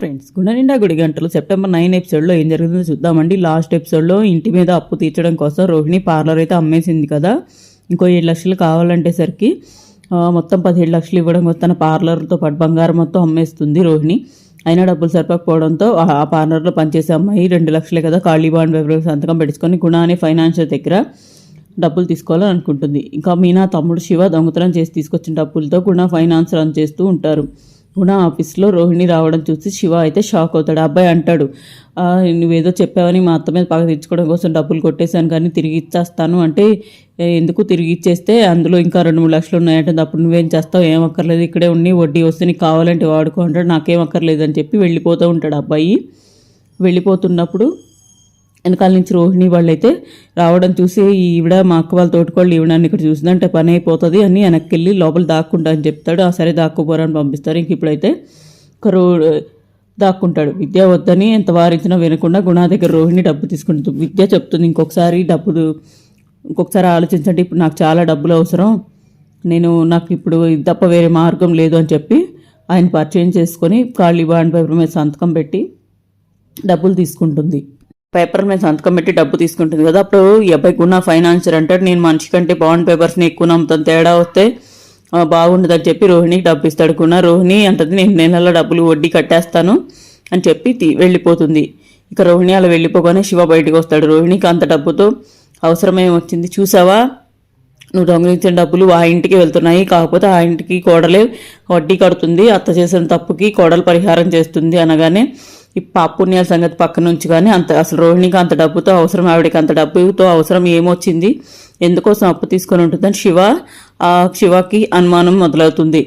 Friends గుణనిండా గుడి గంటలు. September nine ఎపిసోడ్లో ఏం జరుగుతుందో చూద్దామండి. లాస్ట్ ఎపిసోడ్లో ఇంటి మీద అప్పు తీర్చడం కోసం రోహిణి పార్లర్ అయితే అమ్మేసింది కదా. ఇంకో ఏడు లక్షలు కావాలంటే సరికి మొత్తం పదిహేడు లక్షలు ఇవ్వడం తన పార్లర్తో పాటు బంగారం మొత్తం అమ్మేస్తుంది రోహిణి. అయినా డబ్బులు సరిపోకపోవడంతో ఆ ఆ పార్లర్లో పనిచేసే అమ్మాయి రెండు లక్షలే కదా ఖాళీ బాండ్ పేపర్ సంతకం పెట్టుకొని గుణ అనే ఫైనాన్షియల్ దగ్గర డబ్బులు తీసుకోవాలని అనుకుంటుంది. ఇంకా మీనా తమ్ముడు శివ దొంగతనం చేసి తీసుకొచ్చిన డబ్బులతో గుణ ఫైనాన్స్ రన్ చేస్తూ ఉంటారు. గుణ ఆఫీస్లో రోహిణి రావడం చూసి శివ అయితే షాక్ అవుతాడు. అబ్బాయి అంటాడు నువ్వేదో చెప్పావని మా అత్త మీద పగ తెచ్చుకోవడం కోసం డబ్బులు కొట్టేశాను కానీ తిరిగి ఇచ్చేస్తాను. అంటే ఎందుకు తిరిగి ఇచ్చేస్తే అందులో ఇంకా రెండు మూడు లక్షలు ఉన్నాయంటే అప్పుడు నువ్వేం చేస్తావు? ఏం అక్కర్లేదు ఇక్కడే ఉండి వడ్డీ వస్తే నీకు కావాలంటే వాడుకో అంటాడు. నాకేం అక్కర్లేదు అని చెప్పి వెళ్ళిపోతూ ఉంటాడు అబ్బాయి. వెళ్ళిపోతున్నప్పుడు వెనకాల నుంచి రోహిణి వాళ్ళైతే రావడం చూసి ఈవిడ మా అక్క వాళ్ళ తోటికోళ్ళు ఈవిడ నన్ను ఇక్కడ చూసిందంటే పని అయిపోతుంది అని వెనక్కి వెళ్ళి లోపల దాక్కుంటా అని చెప్తాడు. ఆ సరే దాక్కుపోరని పంపిస్తారు. ఇంక ఇప్పుడైతే కరో దాక్కుంటాడు. విద్య వద్దని ఎంత వారించినా వినకుండా గుణ దగ్గర రోహిణి డబ్బు తీసుకుంటుంది. విద్య చెప్తుంది. ఇంకొకసారి డబ్బులు ఇంకొకసారి ఆలోచించండి. ఇప్పుడు నాకు చాలా డబ్బులు అవసరం. నేను నాకు ఇప్పుడు ఇది తప్ప వేరే మార్గం లేదు అని చెప్పి ఆయన పరిచయం చేసుకొని కాళ్ళు బాండ్ పేపర్ మీద సంతకం పెట్టి డబ్బులు తీసుకుంటుంది. పేపర్ మీద సంతకం పెట్టి డబ్బు తీసుకుంటుంది కదా. అప్పుడు ఈ అబ్బాయికి ఉన్న ఫైనాన్షియర్ అంటాడు నేను మనిషి కంటే బాండ్ పేపర్స్ని ఎక్కువ నమ్ముతాను తేడా వస్తే బాగుండదని చెప్పి రోహిణికి డబ్బు ఇస్తాడు కున్న రోహిణి అంటది నేను నెలలో డబ్బులు వడ్డీ కట్టేస్తాను అని చెప్పి వెళ్ళిపోతుంది. ఇక రోహిణి అలా వెళ్ళిపోగానే శివ బయటకు వస్తాడు. రోహిణికి అంత డబ్బుతో అవసరమే వచ్చింది? చూసావా? నువ్వు దొంగిలించిన డబ్బులు ఆ ఇంటికి వెళ్తున్నాయి. కాకపోతే ఆ ఇంటికి కోడలే వడ్డీ కడుతుంది. అత్త చేసిన తప్పుకి కోడలు పరిహారం చేస్తుంది అనగానే ఈ పాపుణ్యాల సంగతి పక్క నుంచి కానీ అంత అసలు రోహిణికి అంత డబ్బుతో అవసరం ఆవిడకి అంత డబ్బుతో అవసరం ఏమొచ్చింది? ఎందుకోసం అప్పు తీసుకొని ఉంటుందని శివ ఆ శివకి అనుమానం మొదలవుతుంది.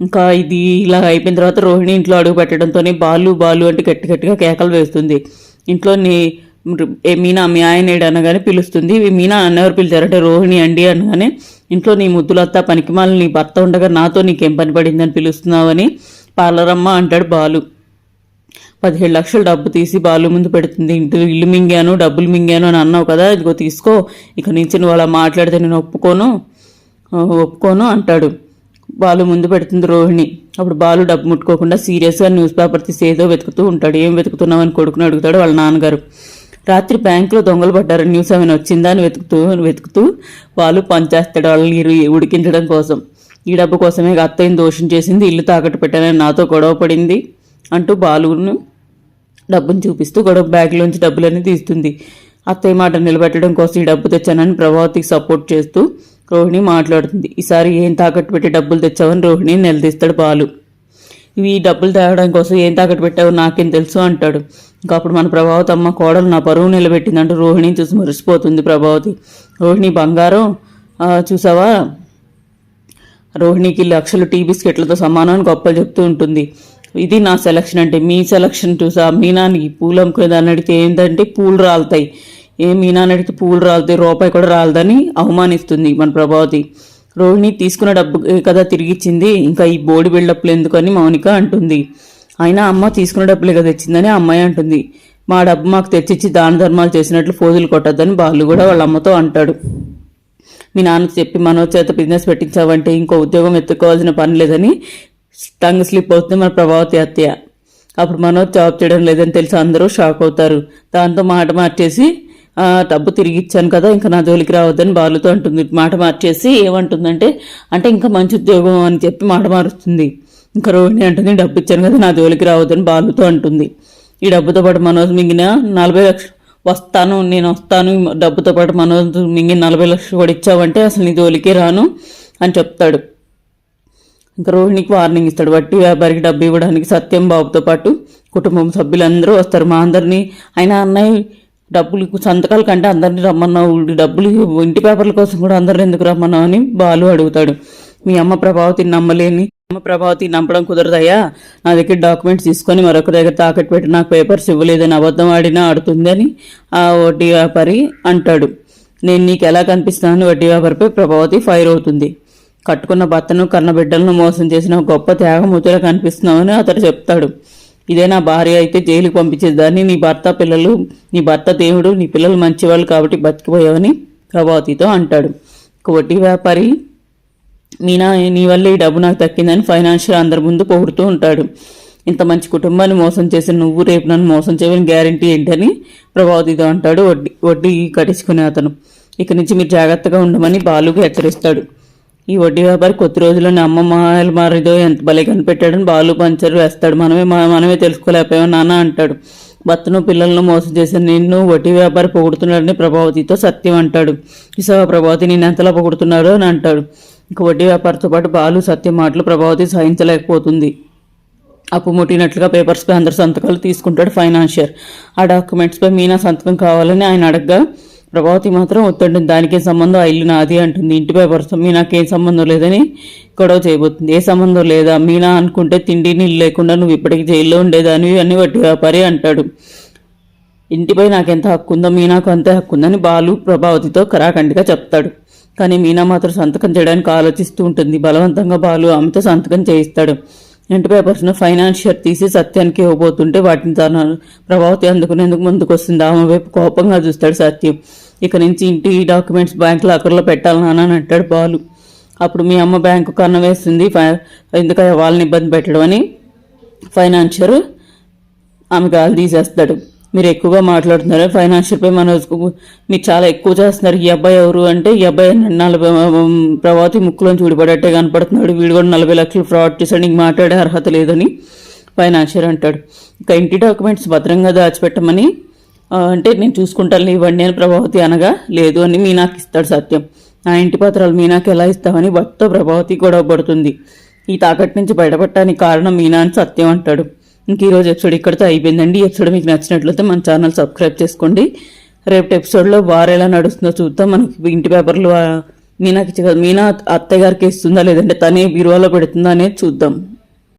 ఇంకా ఇది ఇలా అయిపోయిన తర్వాత రోహిణి ఇంట్లో అడుగు పెట్టడంతోనే బాలు బాలు అంటే గట్టి గట్టిగా కేకలు వేస్తుంది. ఇంట్లో నీ ఏ మీనా మీ ఆయన ఏడు అనగానే పిలుస్తుంది. మీనా అన్నెవరు పిలిచారంటే రోహిణి అండి అనగానే ఇంట్లో నీ ముద్దులత్త పనికిమాలని నీ భర్త ఉండగా నాతో నీకేం పని పడిందని పిలుస్తున్నావని పార్లరమ్మ అంటాడు బాలు. పదిహేడు లక్షలు డబ్బు తీసి బాలు ముందు పెడుతుంది. ఇంటి ఇల్లు మింగాను డబ్బులు మింగాను అని అన్నావు కదా ఇదిగో తీసుకో. ఇక నుంచి నువ్వు అలా మాట్లాడితే నేను ఒప్పుకోను. ఒప్పుకోను అంటాడు. బాలు ముందు పెడుతుంది రోహిణి. అప్పుడు బాలు డబ్బు ముట్టుకోకుండా సీరియస్గా న్యూస్ పేపర్ తీసి ఏదో వెతుకుతూ ఉంటాడు. ఏం వెతుకుతున్నామని కొడుకుని అడుగుతాడు వాళ్ళ నాన్నగారు. రాత్రి బ్యాంకులో దొంగలు పడ్డారు. న్యూస్ ఏమైనా వచ్చిందా అని వెతుకుతూ వెతుకుతూ వాళ్ళు పనిచేస్తాడు వాళ్ళని ఉడికించడం కోసం. ఈ డబ్బు కోసమే అత్తయ్యని దోషం చేసింది. ఇల్లు తాకట్టు పెట్టానని నాతో గొడవ పడింది. అంటూ బాలును డబ్బును చూపిస్తూ గొడవ బ్యాగ్లోంచి డబ్బులన్నీ తీస్తుంది. అత్తయ్య మాట నిలబెట్టడం కోసం ఈ డబ్బు తెచ్చానని ప్రభావతికి సపోర్ట్ చేస్తూ రోహిణి మాట్లాడుతుంది. ఈసారి ఏం తాకట్టు పెట్టి డబ్బులు తెచ్చావని రోహిణి నిలదీస్తాడు బాలు. ఇవి ఈ డబ్బులు తేవడం కోసం ఏం తాకట్టు పెట్టావో నాకేం తెలుసు అంటాడు. ఇంకా అప్పుడు మన ప్రభావతి అమ్మ కోడలు నా పరువు నిలబెట్టిందంటూ రోహిణి చూసి మురిసిపోతుంది ప్రభావతి. రోహిణి బంగారం చూసావా? రోహిణికి లక్షలు టీ బిస్కెట్లతో సమానం అని గొప్పలు చెప్తూ ఉంటుంది. ఇది నా సెలక్షన్ అంటే మీ సెలక్షన్ చూసా మీనానికి పూలు అమ్ముకునేదాన్ని అడిగితే ఏంటంటే పూలు రాలుతాయి. ఏ మీనాని అడిగితే పూలు రాలుతాయి రూపాయి కూడా రాలదని అవమానిస్తుంది మన ప్రభావతి. రోహిణి తీసుకున్న డబ్బు కదా తిరిగిచ్చింది ఇంకా ఈ బోడి బిల్డప్లు ఎందుకని మౌనిక అంటుంది. అయినా అమ్మ తీసుకున్న డబ్బులే కదా తెచ్చిందని అమ్మాయి అంటుంది. మా డబ్బు మాకు తెచ్చిచ్చి దాన ధర్మాలు చేసినట్లు ఫోజులు కొట్టద్దని బాలు కూడా వాళ్ళ అమ్మతో అంటాడు. మీ నాన్న చెప్పి మనోజ్ చేత బిజినెస్ పెట్టించావంటే ఇంకో ఉద్యోగం ఎత్తుకోవాల్సిన పని లేదని టంగ్ స్లిప్ అవుతుంది మన ప్రభావతి అత్తయ్య అప్పుడు మనోజ్ జాబ్ చేయడం లేదని తెలిసి అందరూ షాక్ అవుతారు. దాంతో మాట మార్చేసి డబ్బు తిరిగి ఇచ్చాను కదా ఇంకా నా జోలికి రావద్దని బాలుతో అంటుంది. మాట మార్చేసి ఏమంటుందంటే అంటే ఇంకా మంచి ఉద్యోగం అని చెప్పి మాట మారుస్తుంది. ఇంకా రోహిణి అంటుంది డబ్బు ఇచ్చాను కదా నా జోలికి రావద్దని బాలుతో అంటుంది. ఈ డబ్బుతో పాటు మనోజ్ మింగిన నలభై లక్షలు వస్తాను నేను వస్తాను. డబ్బుతో పాటు మనోజ్ మింగిన నలభై లక్షలు కూడా ఇచ్చావంటే అసలు నీ జోలికి రాను అని చెప్తాడు. ఇంకా రోహిణికి వార్నింగ్ ఇస్తాడు. వడ్డీ వ్యాపారికి డబ్బు ఇవ్వడానికి సత్యం బాబుతో పాటు కుటుంబం సభ్యులందరూ వస్తారు. మా అందరినీ ఆయన అన్నయ్య డబ్బులు సంతకాల కంటే అందరినీ రమ్మన్నావు డబ్బులు ఇంటి పేపర్ల కోసం కూడా అందరిని ఎందుకు రమ్మన్నావు అని బాలు అడుగుతాడు. మీ అమ్మ ప్రభావతిని నమ్మలేని అమ్మ ప్రభావతి నమ్మడం కుదరదయ్యా? నా దగ్గర డాక్యుమెంట్స్ తీసుకొని మరొక దగ్గర తాకట్టు పెట్టి నాకు పేపర్స్ ఇవ్వలేదని అబద్ధం ఆడినా ఆడుతుందని ఆ వడ్డీ వ్యాపారి అంటాడు. నేను నీకు ఎలా కనిపిస్తున్నాను వడ్డీ వ్యాపారిపై ప్రభావతి ఫైర్ అవుతుంది. కట్టుకున్న భర్తను కన్న బిడ్డలను మోసం చేసిన గొప్ప త్యాగమూర్తిలా కనిపిస్తున్నామని అతడు చెప్తాడు. ఇదే నా భార్య అయితే జైలుకి పంపించేదాన్ని. నీ భర్త పిల్లలు నీ భర్త దేవుడు నీ పిల్లలు మంచివాళ్ళు కాబట్టి బతికిపోయావని ప్రభావతితో అంటాడు. వడ్డీ వ్యాపారి మీనా నీ వల్ల ఈ డబ్బు నాకు తక్కిందని ఫైనాన్షియల్ అందరి ముందు పొగుడుతూ ఉంటాడు. ఇంత మంచి కుటుంబాన్ని మోసం చేసిన నువ్వు రేపు నన్ను మోసం చేయని గ్యారంటీ ఏంటని ప్రభావతితో అంటాడు. వడ్డీ వడ్డీ కట్టించుకునే అతను. ఇక నుంచి మీరు జాగ్రత్తగా ఉండమని బాలుగా హెచ్చరిస్తాడు. ఈ వడ్డీ వ్యాపారి కొద్ది రోజుల్లోనే అమ్మ మారిదో ఎంత భలే కనిపెట్టాడని బాలు పంచర్ వేస్తాడు. మనమే మనమే తెలుసుకోలేకపోయాం నాన్న అంటాడు. భర్తను పిల్లలను మోసం చేసిన నిన్ను వడ్డీ వ్యాపారి పొగుడుతున్నాడని ప్రభావతితో సత్యం అంటాడు. ఇసవ ప్రభావతి నేను ఎంతలా పొగుడుతున్నాడో అని అంటాడు. ఇక వడ్డీ వ్యాపారితో పాటు బాలు సత్యం మాటలు ప్రభావతి సహించలేకపోతుంది. అప్పు ముట్టినట్లుగా పేపర్స్పై అందరు సంతకాలు తీసుకుంటాడు ఫైనాన్షియర్. ఆ డాక్యుమెంట్స్పై మీనా సంతకం కావాలని ఆయన అడగగా ప్రభావతి మాత్రం వద్దంటుంది దానికే సంబంధం ఆ ఇల్లు నాది అంటుంది. ఇంటి మీ నాకేం సంబంధం లేదని గొడవ చేయబోతుంది. ఏ సంబంధం లేదా? మీనా అనుకుంటే తిండి నీళ్ళు లేకుండా నువ్వు ఇప్పటికి జైల్లో ఉండేదానివి అని వడ్డీ వ్యాపారి అంటాడు. ఇంటిపై నాకెంత హక్కు ఉందో మీనాకు అంతే హక్కు ఉందని బాలు ప్రభావతితో కరాఖండిగా చెప్తాడు. కానీ మీనా మాత్రం సంతకం చేయడానికి ఆలోచిస్తూ ఉంటుంది. బలవంతంగా బాలు ఆమెతో సంతకం చేయిస్తాడు. ఇంటి పేపర్స్ను ఫైనాన్షియర్ తీసి సత్యానికి ఇవ్వబోతుంటే వాటిని తన ప్రభావతి అందుకునేందుకు ముందుకు వస్తుంది ఆమె వైపు కోపంగా చూస్తాడు సత్యం. ఇక నుంచి ఇంటి డాక్యుమెంట్స్ బ్యాంక్ లాకర్లో పెట్టాలి అని అంటాడు బాలు. అప్పుడు మీ అమ్మ బ్యాంకు కన్న వేస్తుంది ఫై- వాళ్ళని ఇబ్బంది పెట్టడం అని ఫైనాన్షియర్ ఆమె గాలి తీసేస్తాడు. మీరు ఎక్కువగా మాట్లాడుతున్నారు ఫైనాన్షియల్పై మన మీరు చాలా ఎక్కువ చేస్తున్నారు. ఈ అబ్బాయి ఎవరు అంటే ఈ అబ్బాయి నలభై ప్రభావతి ముక్కులో చూడిపడట్టే కనపడుతున్నాడు. వీడు కూడా నలభై లక్షలు ఫ్రాడ్ చేశాడు నీకు మాట్లాడే అర్హత లేదని ఫైనాన్షియర్ అంటాడు. ఇంకా ఇంటి డాక్యుమెంట్స్ భద్రంగా దాచిపెట్టమని అంటే నేను చూసుకుంటాను ఇవ్వండి అని ప్రభావతి అనగా లేదు అని మీనాకి ఇస్తాడు సత్యం. నా ఇంటి పత్రాలు మీనాకి ఎలా ఇస్తామని భర్త ప్రభావతి గొడవ పడుతుంది. ఈ తాకట్టు నుంచి బయటపడటానికి కారణం మీనా అని సత్యం అంటాడు. ఇంక ఈరోజు ఎపిసోడ్ ఇక్కడితో అయిపోయిందండి. ఎపిసోడ్ మీకు నచ్చినట్లయితే మన ఛానల్ సబ్స్క్రైబ్ చేసుకోండి. రేపటి ఎపిసోడ్లో వారు ఎలా నడుస్తుందో చూద్దాం. మనకి ఇంటి పేపర్లు మీనాకి ఇచ్చే కదా మీనా అత్తయ్య గారికి ఇస్తుందా లేదంటే తనే బీరువాలో పెడుతుందా అనేది చూద్దాం.